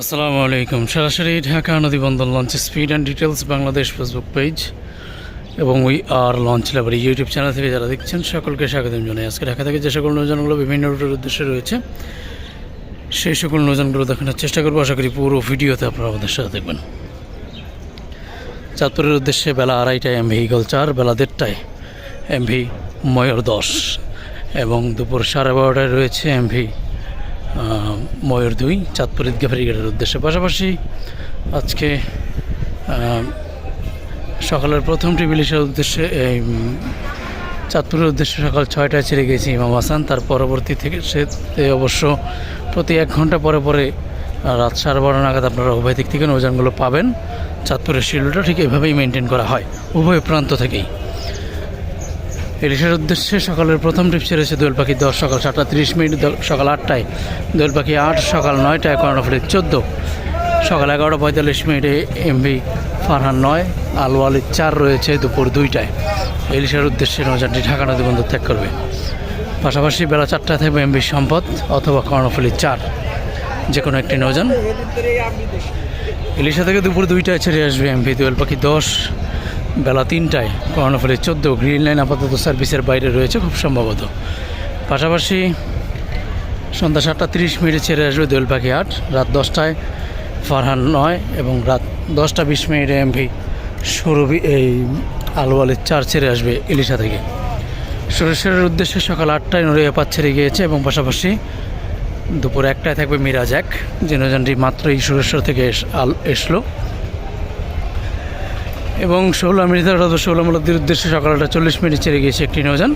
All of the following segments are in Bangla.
আসসালামু আলাইকুম। সরাসরি Dhaka নদীবন্দর launch speed and details Bangladesh Facebook page এবং we are launch labour YouTube channel থেকে যারা দেখছেন, সকলকে স্বাগতম জানাই। আজকে ঢাকা থেকে যে সকল নৌজানগুলো বিভিন্ন রুটের উদ্দেশ্যে রয়েছে, সেই সকল নৌজানগুলো দেখানোর চেষ্টা করব। আশা করি পুরো ভিডিওতে আপনারা আমাদের সাথে দেখবেন চাঁদপুরের উদ্দেশ্যে বেলা আড়াইটায় এম ভেহিকল চার, বেলা দেড়টায় এমভি ময়ূর দশ এবং দুপুর সাড়ে বারোটায় রয়েছে এমভি ময়ূর দুই, চাঁদপুর ঈদগাহ ফেরিঘাটের উদ্দেশ্যে। পাশাপাশি আজকে সকালের প্রথম টিভিলিশের উদ্দেশ্যে, এই চাঁদপুরের উদ্দেশ্যে সকাল ছয়টায় ছেড়ে গেছি ইমাম হাসান। তার পরবর্তী থেকে সে অবশ্য প্রতি এক ঘণ্টা পরে পরে রাত সাড়ে বারো নাগাদ আপনারা উভয় দিক থেকে নৌযানগুলো পাবেন। চাঁদপুরের শিডিউলটা ঠিক এভাবেই মেনটেন করা হয়, উভয় প্রান্ত থেকেই। ইলিশের উদ্দেশ্যে সকালের প্রথম ট্রিপ ছেড়েছে দোয়েল পাখি দশ, সকাল সাতটা তিরিশ মিনিট সকাল আটটায়। দোয়েল পাখি আট, সকাল নয়টায় কর্ণফুলি চোদ্দ। সকাল এগারোটা পঁয়তাল্লিশ মিনিটে এমভি ফারহান নয় আলওয়ালি চার রয়েছে দুপুর দুইটায়। ইলিশের উদ্দেশ্যে নৌযানটি ঢাকা নদী বন্দর ত্যাগ করবে। পাশাপাশি বেলা চারটায় থাকবে এমভি সম্পদ অথবা কর্ণফুলি চার। যে কোনো একটি নৌযান। ইলিশা থেকে দুপুর দুইটায় ছেড়ে আসবে এমভি দোয়েল পাখি দশ বেলা তিনটায় কর্ণফুলি চোদ্দ গ্রিন লাইন আপাতত সার্ভিসের বাইরে রয়েছে, খুব সম্ভবত। পাশাপাশি সন্ধ্যা সাতটা তিরিশ মিনিটে ছেড়ে আসবে দোয়েল পাখি আট রাত দশটায় ফারহান নয় এবং রাত দশটা বিশ মিনিটে এমভি সুরভি, এই আলওয়ালের চার ছেড়ে আসবে ইলিশা থেকে। সুরেশ্বরের উদ্দেশ্যে সকাল আটটায় নড়িয়া পাত ছেড়ে গিয়েছে এবং পাশাপাশি দুপুর একটায় থাকবে মিরাজ এক। যে নৌযানটি মাত্রই সুরেশ্বর থেকে এস- আল এসলো। এবং ষোলো মিনিটের ষোলো মূলতির উদ্দেশ্যে আটটা চল্লিশ মিনিট ছেড়ে গিয়েছে একটি নৌযান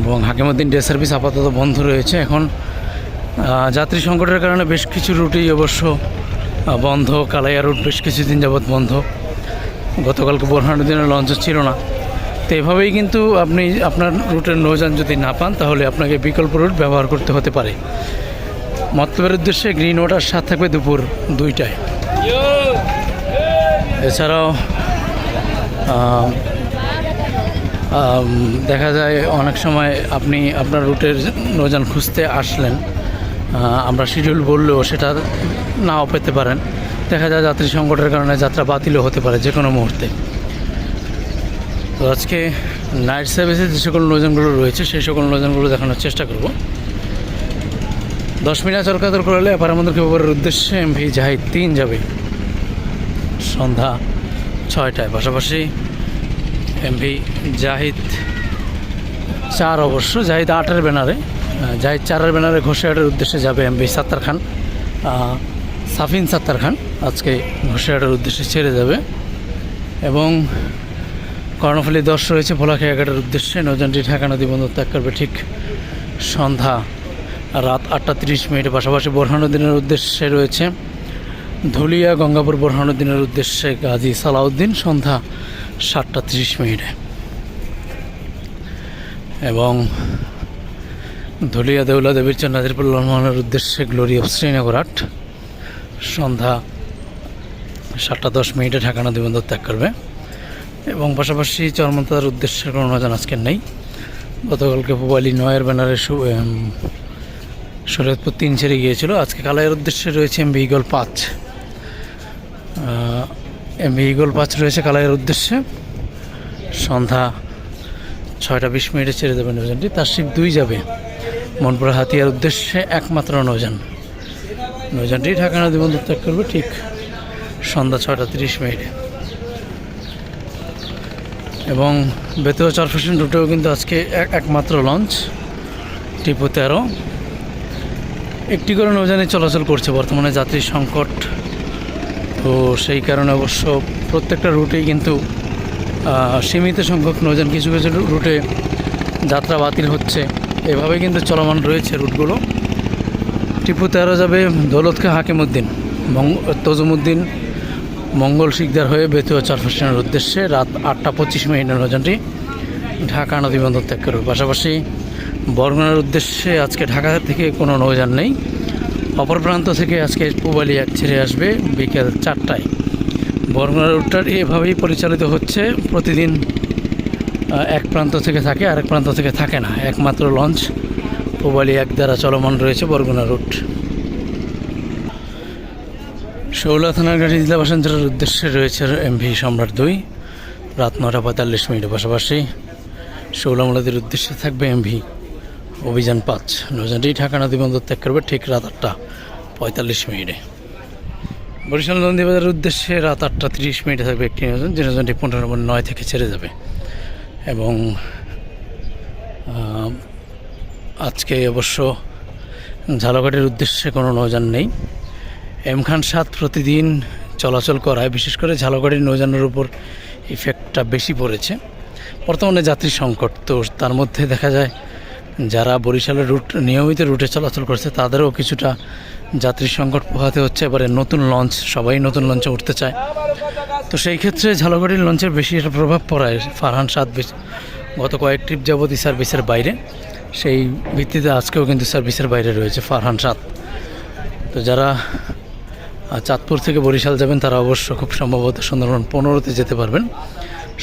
এবং হাকিমুদ্দিন ডে সার্ভিস আপাতত বন্ধ রয়েছে। এখন যাত্রী সংকটের কারণে বেশ কিছু রুটেই অবশ্য বন্ধ। কালাইয়া রুট বেশ কিছুদিন যাবৎ বন্ধ। গতকালকে বোরহানুদ্দিনের লঞ্চ ছিল না। তো এভাবেই কিন্তু আপনি আপনার রুটের নৌযান যদি না পান, তাহলে আপনাকে বিকল্প রুট ব্যবহার করতে হতে পারে। মতলবের উদ্দেশ্যে গ্রিন ওয়াটার সাথ থাকবে দুপুর দুইটায়। এছাড়াও দেখা যায় অনেক সময় আপনি আপনার রুটের নৌযান খুঁজতে আসলেন আমরা শিডিউল বললেও সেটা নাও পেতে পারেন। দেখা যায় যাত্রী সংকটের কারণে যাত্রা বাতিলও হতে পারে যে কোনো মুহূর্তে। তো আজকে নাইট সার্ভিসে যে সকল নৌযানগুলো রয়েছে, সেই সকল নৌযানগুলো দেখানোর চেষ্টা করব। দশ মিনিট চরকাতর করলে এবার আমাদের উদ্দেশ্যে এমভি জাহিদ তিন যাবে। সন্ধ্যা ছয়টায়। পাশাপাশি এমভি জাহিদ চার অবশ্য, জাহিদ আটের ব্যানারে জাহিদ চারের ব্যানারে ঘোষিয়াটের উদ্দেশ্যে যাবে এমভি সাত্তার খান। সাফিন সাত্তার খান আজকে ঘোষিয়াটের উদ্দেশ্যে ছেড়ে যাবে। এবং কর্ণফুলি দশ রয়েছে ভোলাখিয়াঘাটের উদ্দেশ্যে, নৌযানটি ঢাকা নদী বন্দর ত্যাগ করবে ঠিক সন্ধ্যা রাত আটটা তিরিশ মিনিটে। পাশাপাশি বোরহানুদ্দিনের উদ্দেশ্যে রয়েছে ধুলিয়া গঙ্গাপুর বোরহানুদ্দিনের উদ্দেশ্যে গাজী সালাউদ্দিন, সন্ধ্যা সাতটা তিরিশ মিনিটে। এবং ধুলিয়া দেউলা দেবীর চান নাজিরপুর উদ্দেশ্যে গ্লোরি অফ শ্রীনগর আট সন্ধ্যা সাতটা দশ মিনিটে ঢাকা নদী বন্দর ত্যাগ করবে। এবং পাশাপাশি চরমন্তার উদ্দেশ্যে কোনো নজান আজকে নেই। গতকালকে পুবালি নয়ের ব্যানারে শরীয়তপুর তিন ছেড়ে গিয়েছিল। আজকে কালাইয়ের উদ্দেশ্যে রয়েছে ইগল পাঁচ। ইগল পাঁচ রয়েছে কালাইয়ের উদ্দেশ্যে। সন্ধ্যা ছয়টা বিশ মিনিটে ছেড়ে দেবে নৌযানটি তার শিব দুই যাবে মনপুরা হাতিয়ার উদ্দেশ্যে একমাত্র নৌযান নৌযানটি ঢাকা নদী বন্দর ত্যাগ করবে ঠিক সন্ধ্যা ছয়টা তিরিশ মিনিটে। এবং বেতুয়া চরফেশন রুটেও কিন্তু আজকে এক- একমাত্র লঞ্চ, টিপু তেরো। একটি করে নৌযানে চলাচল করছে বর্তমানে যাত্রী সংকট তো সেই কারণে অবশ্য প্রত্যেকটা রুটেই কিন্তু সীমিত সংখ্যক নৌযান কিছু কিছু রুটে যাত্রা বাতিল হচ্ছে। এভাবে কিন্তু চলমান রয়েছে রুটগুলো। টিপু তেরো যাবে দৌলতকে হাকিমুদ্দিন তজুমুদ্দিন, মঙ্গল শিকদার হয়ে বেতুয়া চরফেশনের উদ্দেশ্যে রাত আটটা পঁচিশ মিনিটের নৌযানটি ঢাকা নদী বন্দর ত্যাগ করবে। পাশাপাশি বরগুনার উদ্দেশ্যে আজকে ঢাকা থেকে কোনো নৌযান নেই। অপর প্রান্ত থেকে আজকে পুবালি এক ছেড়ে আসবে বিকেল চারটায়। বরগুনা রুটটার এভাবেই পরিচালিত হচ্ছে। প্রতিদিন এক প্রান্ত থেকে থাকে, আরেক প্রান্ত থেকে থাকে না। একমাত্র লঞ্চ পুবালি এক দ্বারা চলমান রয়েছে বরগুনা রুট শৌলা থানার গাড়ি জেলা বাসান্তরের উদ্দেশ্যে রয়েছে এমভি সম্রাট দুই। রাত নটা পঁয়তাল্লিশ মিনিটের পাশাপাশি শৌলামলাদের উদ্দেশ্যে থাকবে এমভি। অভিযান পাঁচ। নৌযানটি ঢাকা নদী বন্দর ত্যাগ করবে ঠিক রাত আটটা পঁয়তাল্লিশ মিনিটে। বরিশাল নন্দীবাজারের উদ্দেশ্যে রাত আটটা তিরিশ মিনিটে থাকবে একটি নৌযান, যে নৌযানটি পনেরো নম্বর নয় থেকে ছেড়ে যাবে। এবং আজকে অবশ্য ঝালকাঠির উদ্দেশ্যে কোনো নৌযান নেই। এম খান সাত প্রতিদিন চলাচল করায়, বিশেষ করে ঝালকাঠির নৌযানের উপর ইফেক্টটা বেশি পড়েছে। বর্তমানে যাত্রী সংকট, তো তার মধ্যে দেখা যায় যারা বরিশালের রুট, নিয়মিত রুটে চলাচল করছে, তাদেরও কিছুটা যাত্রী সংকট পোহাতে হচ্ছে। এবারে নতুন লঞ্চ, সবাই নতুন লঞ্চে উঠতে চায়। তো সেই ক্ষেত্রে ঝালকাঠির লঞ্চের বেশি একটা প্রভাব পড়ায় ফারহান সাত গত কয়েক ট্রিপ যাবতই সার্ভিসের বাইরে। সেই ভিত্তিতে আজকেও কিন্তু সার্ভিসের বাইরে রয়েছে ফারহান সাত তো যারা চাঁদপুর থেকে বরিশাল যাবেন, তারা অবশ্য খুব সম্ভবত সুন্দরবন পনেরোতে যেতে পারবেন।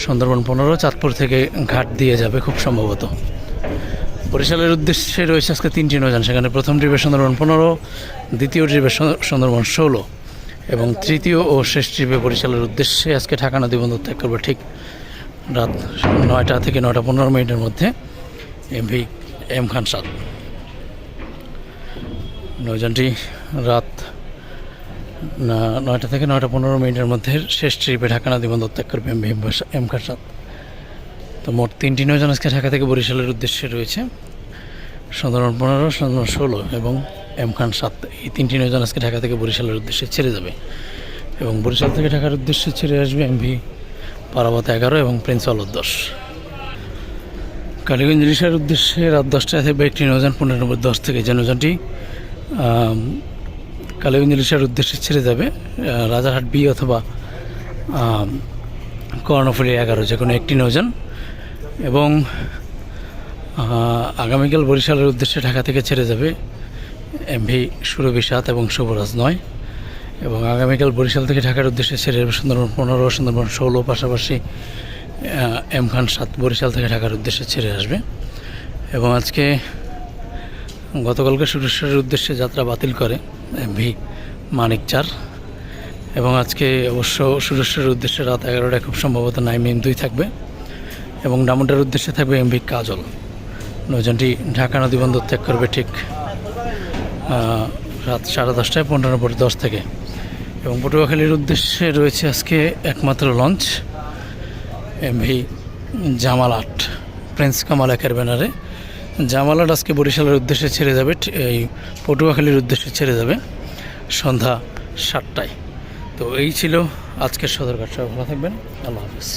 সুন্দরবন পনেরো, চাঁদপুর থেকে ঘাট দিয়ে যাবে খুব সম্ভবত। বরিশালের উদ্দেশ্যে রয়েছে আজকে তিনটি নৌযান। সেখানে প্রথম ট্রিপে সুন্দরবন পনেরো, দ্বিতীয় ট্রিপে সু- সুন্দরবন ষোলো এবং তৃতীয় ও শেষ ট্রিপে বরিশালের উদ্দেশ্যে আজকে ঢাকা নদী বন্দর ত্যাগ করবে ঠিক রাত নয়টা থেকে নয়টা পনেরো মিনিটের মধ্যে এমভি এম খান সাত নৌযানটি রাত নয়টা থেকে নয়টা পনেরো মিনিটের মধ্যে শেষ ট্রিপে ঢাকা নদী বন্দর ত্যাগ করবে এম ভীম এম খান সাত তো মোট তিনটি নৌযান আজকে ঢাকা থেকে বরিশালের উদ্দেশ্যে রয়েছে। সুন্দরবন পনেরো সুন্দরবন ষোলো এবং এম খান সাত। এই তিনটি নৌযান আজকে ঢাকা থেকে বরিশালের উদ্দেশ্যে ছেড়ে যাবে এবং বরিশাল থেকে ঢাকার উদ্দেশ্যে ছেড়ে আসবে এমভি পারাবত এগারো এবং প্রিন্স আলোর দশ। কালীগঞ্জ ইলিশার উদ্দেশ্যে রাত দশটায় থাকবে একটি নৌযান পনেরো নম্বর দশ থেকে যে নৌযানটি আম, কালীগঞ্জ ইলিশার উদ্দেশ্যে ছেড়ে যাবে রাজারহাট বি অথবা কর্ণফুলি এগারো, যে কোনো একটি নৌযান। এবং আগামীকাল বরিশালের উদ্দেশ্যে ঢাকা থেকে ছেড়ে যাবে এমভি সুরভি সাত এবং শুভরাজ নয়। এবং আগামীকাল বরিশাল থেকে ঢাকার উদ্দেশ্যে ছেড়ে যাবে সুন্দরবন পনেরো, সুন্দরবন ষোলো, পাশাপাশি এম খান সাত বরিশাল থেকে ঢাকার উদ্দেশ্যে ছেড়ে আসবে। এবং আজকে গতকালকে সুরেশ্বরের উদ্দেশ্যে যাত্রা বাতিল করে এমভি মানিক চার এবং আজকে অবশ্য সুরেশ্বরের উদ্দেশ্যে রাত এগারোটায় খুব সম্ভবত নাইম এম দুই থাকবে এবং ডামুডার উদ্দেশ্যে থাকবে এমভি কাজল। নৌযানটি ঢাকা নদী বন্দর ত্যাগ করবে ঠিক রাত সাড়ে দশটায়, পনেরো নম্বর দশ থেকে। এবং পটুয়াখালীর উদ্দেশ্যে রয়েছে আজকে একমাত্র লঞ্চ এমভি জামাল আট, প্রিন্স কামাল একের ব্যানারে। জামাল আট আজকে বরিশালের উদ্দেশ্যে ছেড়ে যাবে, এই পটুয়াখালীর উদ্দেশ্যে ছেড়ে যাবে সন্ধ্যা সাতটায়। তো এই ছিল আজকের সদরঘাট সবাই ভালো থাকবেন। আল্লাহ হাফিজ।